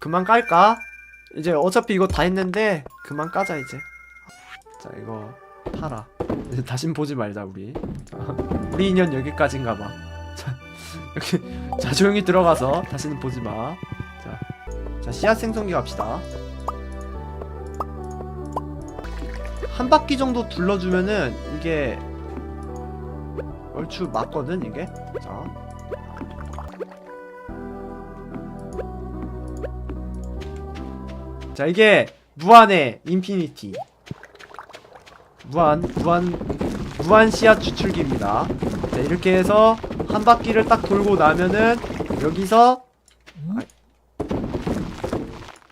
그만 깔까? 이제 어차피 이거 다 했는데 그만 까자 이제. 자 이거 팔아. 이제 다신 보지 말자 우리. 자, 우리 인연 여기까지인가 봐. 자, 여기 자 조용히 들어가서 다시는 보지 마. 자, 자 씨앗 생성기 갑시다. 한 바퀴 정도 둘러주면은 이게 얼추 맞거든 이게? 자 자 이게 무한의 인피니티 무한 무한 무한 씨앗 추출기입니다 자 이렇게 해서 한 바퀴를 딱 돌고 나면은 여기서.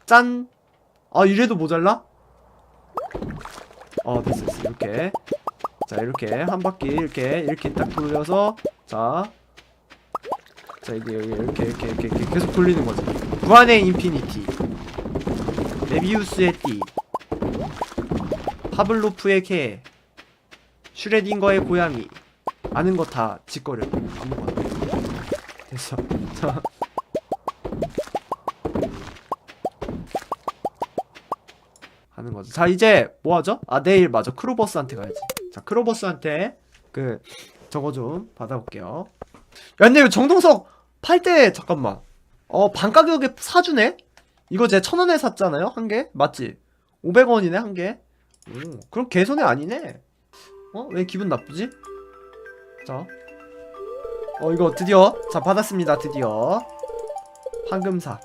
짠! 아 이래도 모자라? 어 됐어 됐어 이렇게 자 이렇게 한 바퀴 이렇게 이렇게 딱 돌려서 자자 이게 여기 이렇게 이렇게, 이렇게 계속 돌리는 거지 무한의 인피니티 메비우스의 띠 파블로프의 개 슈레딩거의 고양이 아는 거 다 짓거려 아무거나 됐어. 자 하는 거죠. 자 이제 뭐 하죠? 아 내일 맞아 크로버스한테 가야지. 자 크로버스한테 그 저거 좀 받아볼게요. 야 근데 정동석 팔 때 잠깐만. 어 반 가격에 사주네? 이거 제 천원에 샀잖아요 한 개? 맞지? 500원이네 한 개? 오 그럼 개손해 아니네. 어? 왜 기분 나쁘지? 자. 어 이거 드디어. 자 받았습니다 드디어. 황금사.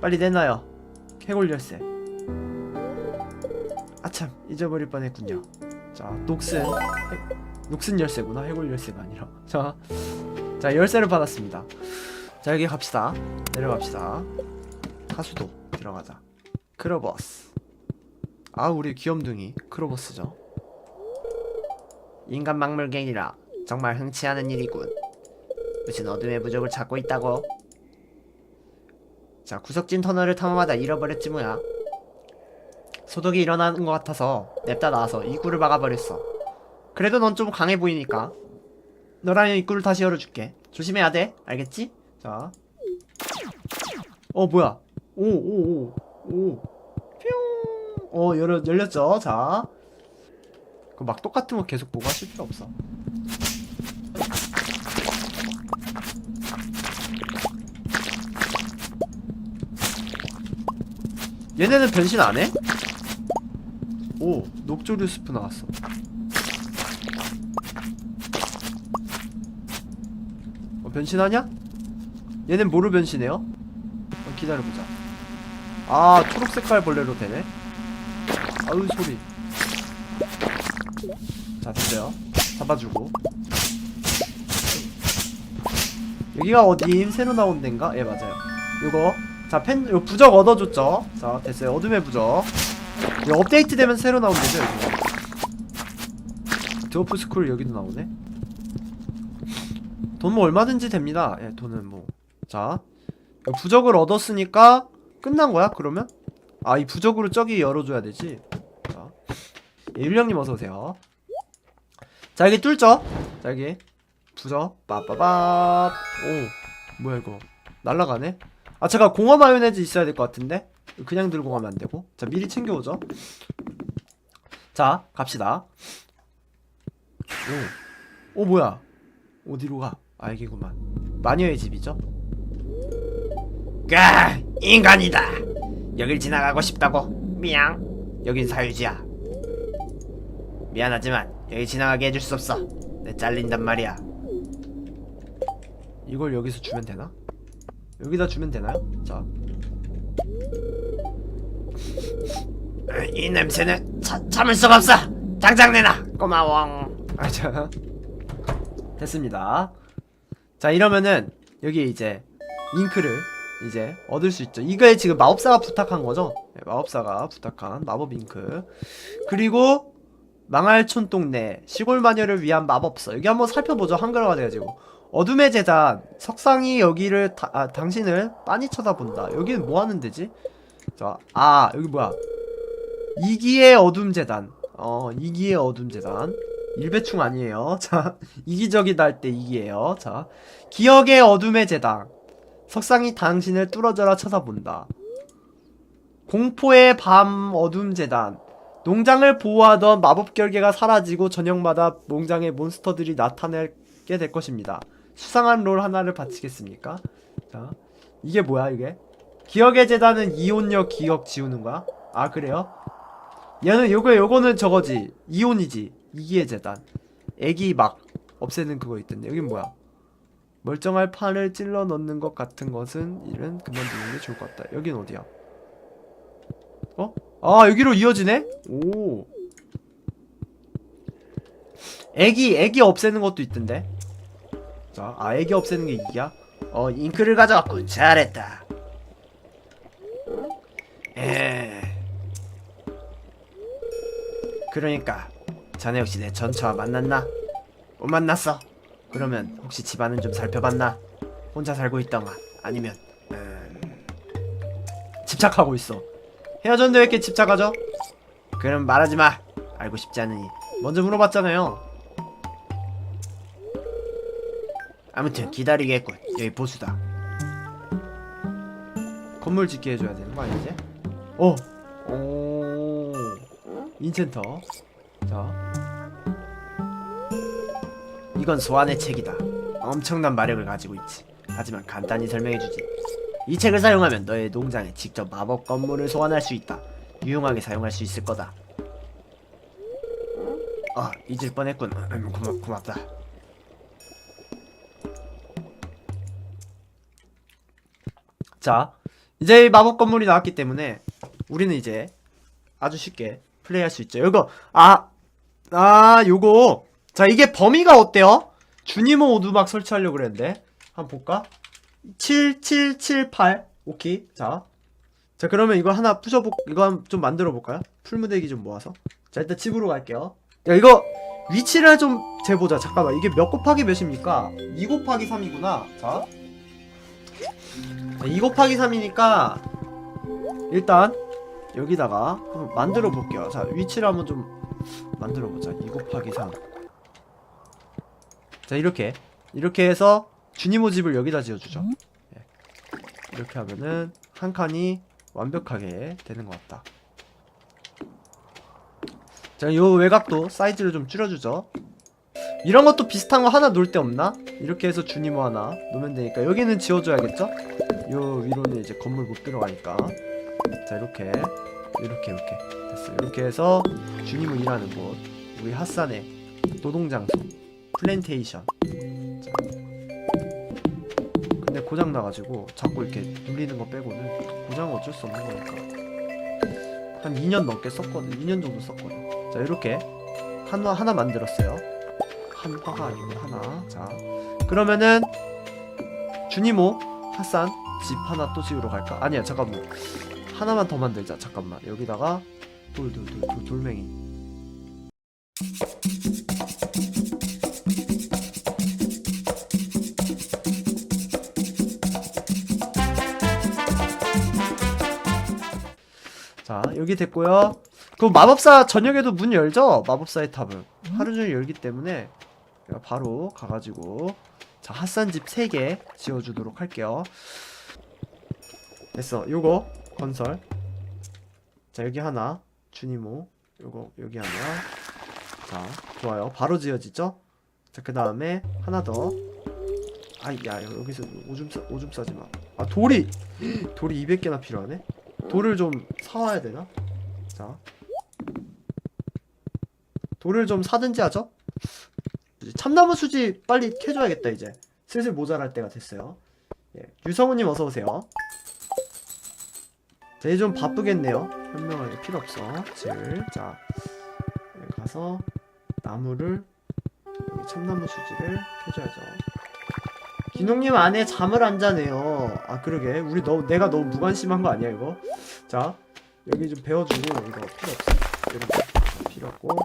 빨리 내놔요. 해골 열쇠. 아참. 잊어버릴 뻔 했군요. 자 녹슨. 해, 녹슨 열쇠구나 해골 열쇠가 아니라. 자, 자 열쇠를 받았습니다 자 여기 갑시다. 내려갑시다. 하수도 들어가자. 크로버스. 아 우리 귀염둥이 크로버스죠. 인간 막물갱이라 정말 흔치 않은 일이군. 무슨 어둠의 부적을 찾고 있다고? 자 구석진 터널을 탐험하다 잃어버렸지 뭐야. 소독이 일어나는 것 같아서 냅다 나와서 입구를 막아버렸어. 그래도 넌 좀 강해 보이니까. 너라면 입구를 다시 열어줄게. 조심해야 돼. 알겠지? 자. 어 뭐야? 오 오 오 오 뿅. 어 열려 열렸죠. 자. 그 막 똑같은 거 계속 보고 하실 필요 없어. 얘네는 변신 안 해? 오 녹조류 스프 나왔어. 어, 변신하냐? 얘는 뭐로 변신해요? 어, 기다려보자. 아 초록 색깔 벌레로 되네. 아유 소리. 자 됐어요. 잡아주고. 여기가 어디임? 새로 나온 데인가? 예 맞아요. 요거. 자펜 요 부적 얻어줬죠? 자 됐어요. 어둠의 부적. 이거 업데이트 되면 새로 나온 데죠 여기가. 드워프 스쿨 여기도 나오네? 돈 뭐 얼마든지 됩니다. 예, 돈은 뭐. 자. 부적을 얻었으니까 끝난 거야, 그러면? 아, 이 부적으로 저기 열어줘야 되지. 자. 예, 율령님 어서오세요. 자, 여기 뚫죠? 자, 여기. 부적. 빠빠밥. 오. 뭐야, 이거. 날라가네? 아, 제가 공허 마요네즈 있어야 될 것 같은데? 그냥 들고 가면 안 되고. 자, 미리 챙겨오죠. 자, 갑시다. 오. 오, 뭐야. 어디로 가? 알겠구만. 마녀의 집이죠? 까 인간이다. 여길 지나가고 싶다고. 미양. 여긴 사유지야. 미안하지만 여기 지나가게 해줄 수 없어. 내 잘린단 말이야. 이걸 여기서 주면 되나? 여기다 주면 되나요? 자, 어, 이 냄새는 차, 참을 수가 없어. 당장 내놔. 고마워. 아, 자, 됐습니다. 자, 이러면은 여기 이제 잉크를 이제 얻을 수 있죠. 이거에 지금 마법사가 부탁한 거죠? 네, 마법사가 부탁한 마법 잉크. 그리고 망할촌 동네 시골 마녀를 위한 마법서. 여기 한번 살펴보죠. 한글화가 돼가지고. 어둠의 재단 석상이 여기를 다, 아, 당신을 빤히 쳐다본다. 여기는 뭐 하는 데지? 자, 아 여기 뭐야? 이기의 어둠 재단. 어, 이기의 어둠 재단. 일배충 아니에요. 자, 이기적이다 할 때 이기예요. 자, 기억의 어둠의 재단. 석상이 당신을 뚫어져라 쳐다본다. 공포의 밤 어둠 재단. 농장을 보호하던 마법 결계가 사라지고 저녁마다 농장에 몬스터들이 나타나게 될 것입니다. 수상한 롤 하나를 바치겠습니까? 자, 이게 뭐야 이게? 기억의 재단은 이혼력 기억 지우는 거야? 아 그래요? 얘는 요거 요거는 저거지 이혼이지 이기의 재단. 애기 막 없애는 그거 있던데 여긴 뭐야? 멀쩡할 판을 찔러 넣는 것 같은 것은 일은 그만두는 게 좋을 것 같다. 여긴 어디야? 어? 아 여기로 이어지네? 오. 애기 애기 없애는 것도 있던데. 자, 아 애기 없애는 게 이기야? 어 잉크를 가져왔군 잘했다 에 그러니까 자네 혹시 내 전처와 만났나? 못 만났어 그러면 혹시 집안은 좀 살펴봤나? 혼자 살고 있던가 아니면 음, 집착하고 있어. 헤어졌는데 왜 이렇게 집착하죠? 그럼 말하지 마 알고 싶지 않으니 먼저 물어봤잖아요. 아무튼 기다리겠군 여기 보수다 건물 짓게 해줘야 되는 거 아니지? 어. 오. 인챈터. 자. 이건 소환의 책이다. 엄청난 마력을 가지고 있지. 하지만 간단히 설명해주지. 이 책을 사용하면 너의 농장에 직접 마법 건물을 소환할 수 있다. 유용하게 사용할 수 있을 거다. 아, 잊을 뻔했군. 음, 고맙, 고맙다. 자. 이제 마법 건물이 나왔기 때문에 우리는 이제 아주 쉽게 플레이할 수 있죠. 이거 아. 아, 요거. 자, 이게 범위가 어때요? 주니모 오두막 설치하려고 그랬는데. 한번 볼까? 7778. 오케이. 자. 자, 그러면 이거 하나 부셔보, 이거 한- 좀 만들어 볼까요? 풀무대기 좀 모아서. 자, 일단 집으로 갈게요. 야, 이거 위치를 좀 재보자. 잠깐만. 이게 몇 곱하기 몇입니까? 2 곱하기 3이구나. 자. 자, 2 곱하기 3이니까 일단 여기다가 한번 만들어 볼게요. 자, 위치를 한번 좀 만들어 보자. 2 곱하기 3. 자, 이렇게 이렇게 해서 주니모 집을 여기다 지어 주죠. 예. 이렇게 하면은 한 칸이 완벽하게 되는 것 같다. 자, 요 외곽도 사이즈를 좀 줄여주죠. 이런 것도 비슷한 거 하나 놓을 데 없나? 이렇게 해서 주니모 하나 놓으면 되니까 여기는 지워줘야겠죠? 요 위로는 이제 건물 못 들어가니까 자 이렇게 이렇게 이렇게 됐어 이렇게 해서 주니모 일하는 곳 우리 핫산의 노동장소 플랜테이션. 자. 근데 고장 나가지고 자꾸 이렇게 눌리는 거 빼고는 고장은 어쩔 수 없는 거니까. 한 2년 넘게 썼거든. 2년 정도 썼거든. 자 이렇게 하나 하나 만들었어요. 한 화가 아니고 하나. 자 그러면은 주니모 핫산 집 하나 또 지으러 갈까? 아니야 잠깐만. 하나만 더 만들자. 잠깐만. 여기다가 돌돌돌돌 돌멩이 여기 됐고요. 그 마법사 저녁에도 문 열죠? 마법사의 탑은 하루 종일 열기 때문에 제가 바로 가가지고 자 핫산 집 3개 지어주도록 할게요. 됐어. 요거 건설. 자 여기 하나. 주니모. 요거 여기 하나. 자 좋아요. 바로 지어지죠? 자 그 다음에 하나 더. 아야 여기서 오줌 싸 오줌 싸지 마 아 돌이! 돌이 200개나 필요하네 돌을 좀 사와야 되나 자 돌을 좀 사든지 하죠 참나무 수지 빨리 캐줘야겠다 이제 슬슬 모자랄 때가 됐어요 예, 유성우님 어서 오세요 자, 이제 좀 바쁘겠네요. 현명하게 필요 없어. 질. 자, 여기 가서 나무를 참나무 수지를 켜줘야죠. 기농님 안에 잠을 안 자네요. 아 그러게. 우리 너무 내가 너무 무관심한 거 아니야 이거? 자, 여기 좀 베어주고 이거 필요 없어. 이런 거 필요 없고.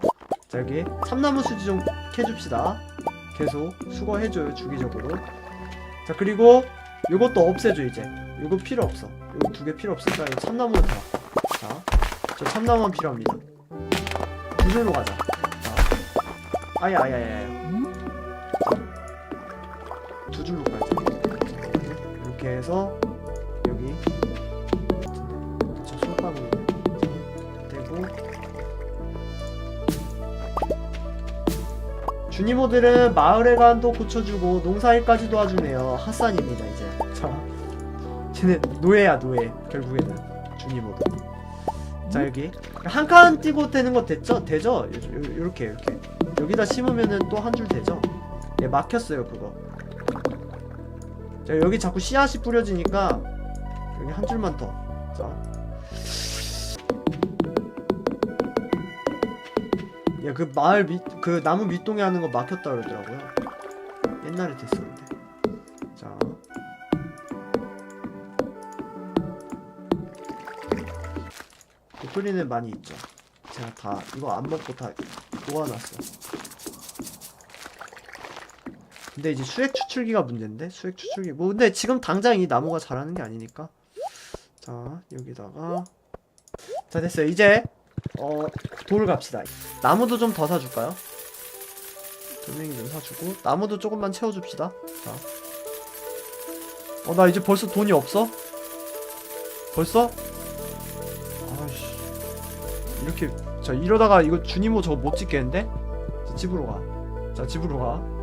자 여기 참나무 수지 좀 캐줍시다. 계속 수거해줘요 주기적으로. 자 그리고 이것도 없애줘 이제. 이거 필요 없어. 이거 두 개 필요 없으니까 이거 참나무는 다. 자, 저 참나무만 필요합니다. 두 줄로 가자. 자, 아야, 아야, 아야. 두 줄로 가야지. 이렇게 이렇게 해서 여기 저 손바닥에 대고 주니모들은 마을의 간도 고쳐주고 농사일까지 도와주네요 핫산입니다 이제 자 쟤는 노예야 노예 결국에는 주니모도 자 여기 한 칸 띄고 되는 거 됐죠? 되죠? 요렇게 이렇게 여기다 심으면은 또 한 줄 되죠? 예 막혔어요 그거 자 여기 자꾸 씨앗이 뿌려지니까 여기 한 줄만 더. 자. 야, 그 마을 밑, 그 나무 밑동에 하는 거 막혔다 그러더라고요. 옛날에 됐었는데. 자. 도토리는 많이 있죠. 제가 다, 이거 안 먹고 다 모아놨어. 근데 이제 수액 추출기가 문제인데? 수액 추출기. 뭐 근데 지금 당장 이 나무가 자라는 게 아니니까. 자 여기다가. 자 됐어요. 이제 어 돌 갑시다. 나무도 좀 더 사줄까요? 돌멩이 좀 사주고 나무도 조금만 채워줍시다. 자 어 나 이제 벌써 돈이 없어? 벌써? 아이씨. 이렇게 자 이러다가 이거 주니모 저거 못 짓겠는데? 자, 집으로 가자 집으로 가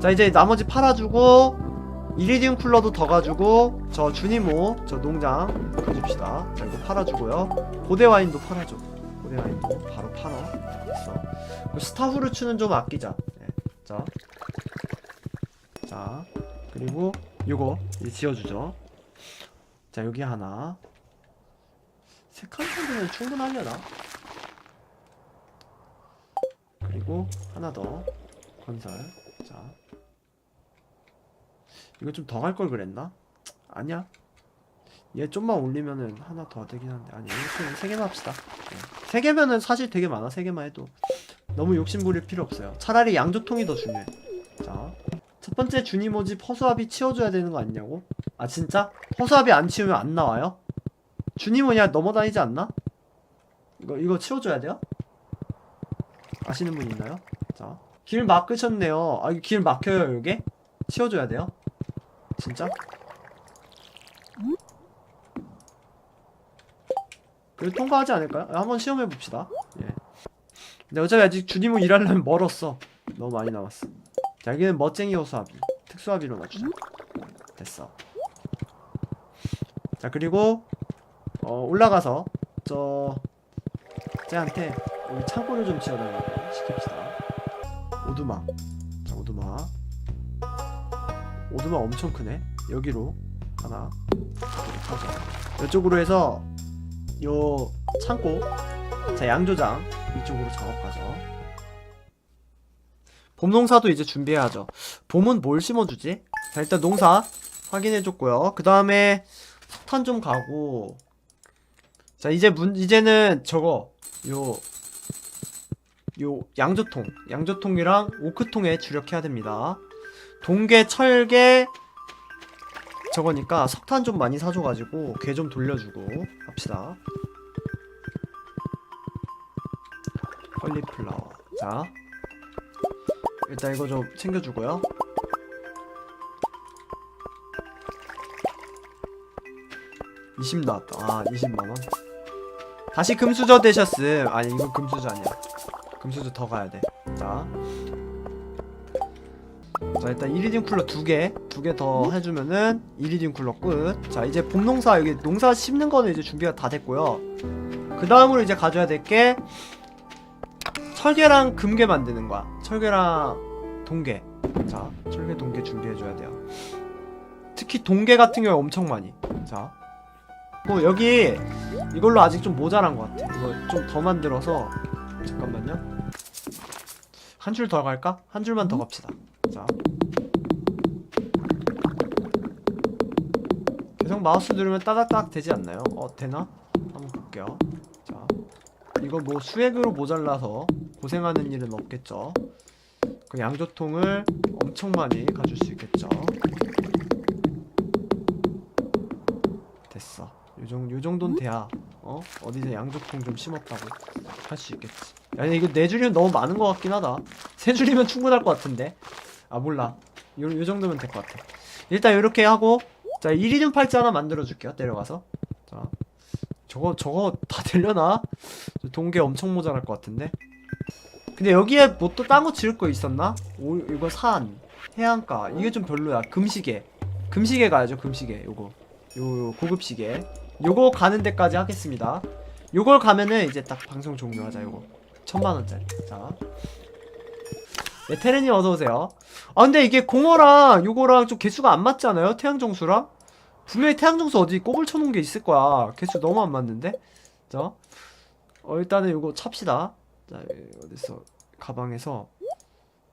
자 이제 나머지 팔아주고 이리디움 쿨러도 더 가지고 저 주니모 저 농장 가줍시다. 자 이거 팔아주고요. 고대 와인도 팔아줘. 고대 와인도 바로 팔아. 됐어. 그 스타후르츠는 좀 아끼자. 네. 자. 자 그리고 요거 이제 지어주죠. 자 여기 하나. 세칸 정도면 충분하려나? 그리고 하나 더. 건설. 자 이거 좀 더 갈 걸 그랬나? 아니야 얘 좀만 올리면은 하나 더 되긴 한데 아니 이렇게 세 개만 합시다 네. 세 개면은 사실 되게 많아 세 개만 해도 너무 욕심 부릴 필요 없어요 차라리 양조통이 더 중요해 자첫 번째 주니모집 허수아비 치워줘야 되는 거 아니냐고? 아 진짜? 허수아비 안 치우면 안 나와요? 주니모냐 넘어다니지 않나? 이거 이거 치워줘야 돼요? 아시는 분 있나요? 자, 길 막으셨네요. 아, 길 막혀요, 요게? 치워줘야 돼요? 진짜? 그래도 통과하지 않을까요? 한번 시험해 봅시다. 예. 근데 어차피 아직 주님은 일하려면 멀었어. 너무 많이 남았어. 자, 여기는 멋쟁이 호수아비. 특수아비로 맞추자. 됐어. 자, 그리고, 어, 올라가서, 저, 쟤한테 여기 창고를 좀 지어달라고 시킵시다. 오두막. 오두막 엄청 크네. 여기로 하나. 찾아. 이쪽으로 해서 요 창고. 자, 양조장 이쪽으로 작업하죠. 봄 농사도 이제 준비해야죠. 봄은 뭘 심어주지? 자, 일단 농사 확인해줬고요. 그 다음에 석탄 좀 가고. 자, 이제 문, 이제는 저거, 요, 요 양조통 양조통이랑 오크통에 주력해야 됩니다 동계 철계 저거니까 석탄 좀 많이 사줘가지고 궤좀 돌려주고 합시다. 컬리플라워. 자 일단 이거 좀 챙겨주고요. 20 나왔다. 아 20만원? 다시 금수저 되셨음. 아니 이건 금수저 아니야. 금수저 더 가야 돼. 자. 자, 일단 이리디움 쿨러 두 개, 두 개 더 해주면은 이리디움 쿨러 끝. 자, 이제 봄 농사, 여기 농사 심는 거는 이제 준비가 다 됐고요. 그 다음으로 이제 가져야 될 게 철계랑 금괴 만드는 거야. 철계랑 동계. 자, 철계 동계 준비해줘야 돼요. 특히 동계 같은 경우에 엄청 많이. 자. 뭐, 여기 이걸로 아직 좀 모자란 것 같아. 이거 좀 더 만들어서 잠깐만요. 한 줄 더 갈까? 한 줄만 더 갑시다. 자. 계속 마우스 누르면 따닥따닥 되지 않나요? 어, 되나? 한번 볼게요. 자. 이거 뭐 수액으로 모자라서 고생하는 일은 없겠죠. 그 양조통을 엄청 많이 가질 수 있겠죠. 됐어. 요, 정, 요 정도는 돼야, 어? 어디서 양조통 좀 심었다고 할 수 있겠지. 야, 근데 이거 네 줄이면 너무 많은 것 같긴 하다. 세 줄이면 충분할 것 같은데. 아, 몰라. 요, 요 정도면 될 것 같아. 일단 이렇게 하고, 자 이리듐 팔찌 하나 만들어 줄게요 내려가서. 자 저거 저거 다 되려나? 저 동계 엄청 모자랄 것 같은데. 근데 여기에 뭐 또 딴 거 지을 거 있었나? 오 이거 산 해안가. 이게 좀 별로야. 금시계 금시계 가야죠 금시계 요거. 요, 요 고급 시계 요거 가는 데까지 하겠습니다. 요걸 가면은 이제 딱 방송 종료하자 요거. 천만 원짜리. 자 네, 테레님 어서오세요. 아 근데 이게 공어랑 요거랑 좀 개수가 안 맞지 않아요? 태양정수랑? 분명히 태양정수 어디 꼽을 쳐놓은 게 있을 거야. 개수 너무 안 맞는데? 자 어, 일단은 요거 찹시다. 자 어딨어 가방에서.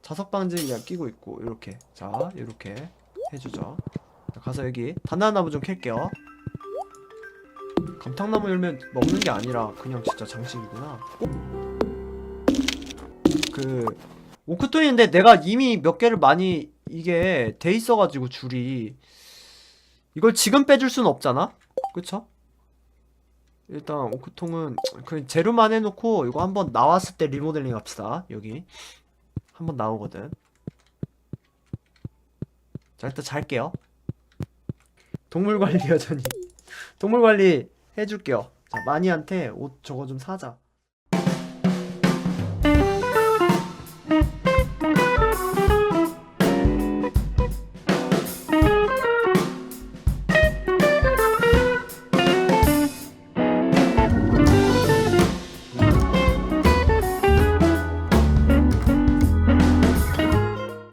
자석방지 그냥 끼고 있고 이렇게. 자 이렇게 해주죠. 자, 가서 여기 단단나무 좀 캘게요. 감탕나무 열면 먹는 게 아니라 그냥 진짜 장식이구나. 그 오크톤인데 내가 이미 몇 개를 많이 이게 돼 있어가지고 줄이. 이걸 지금 빼줄 순 없잖아? 그쵸? 일단 오크통은 그 재료만 해놓고 이거 한번 나왔을 때 리모델링 합시다. 여기. 한번 나오거든. 자 일단 잘게요. 동물관리 여전히. 동물관리 해줄게요. 자 마니한테 옷 저거 좀 사자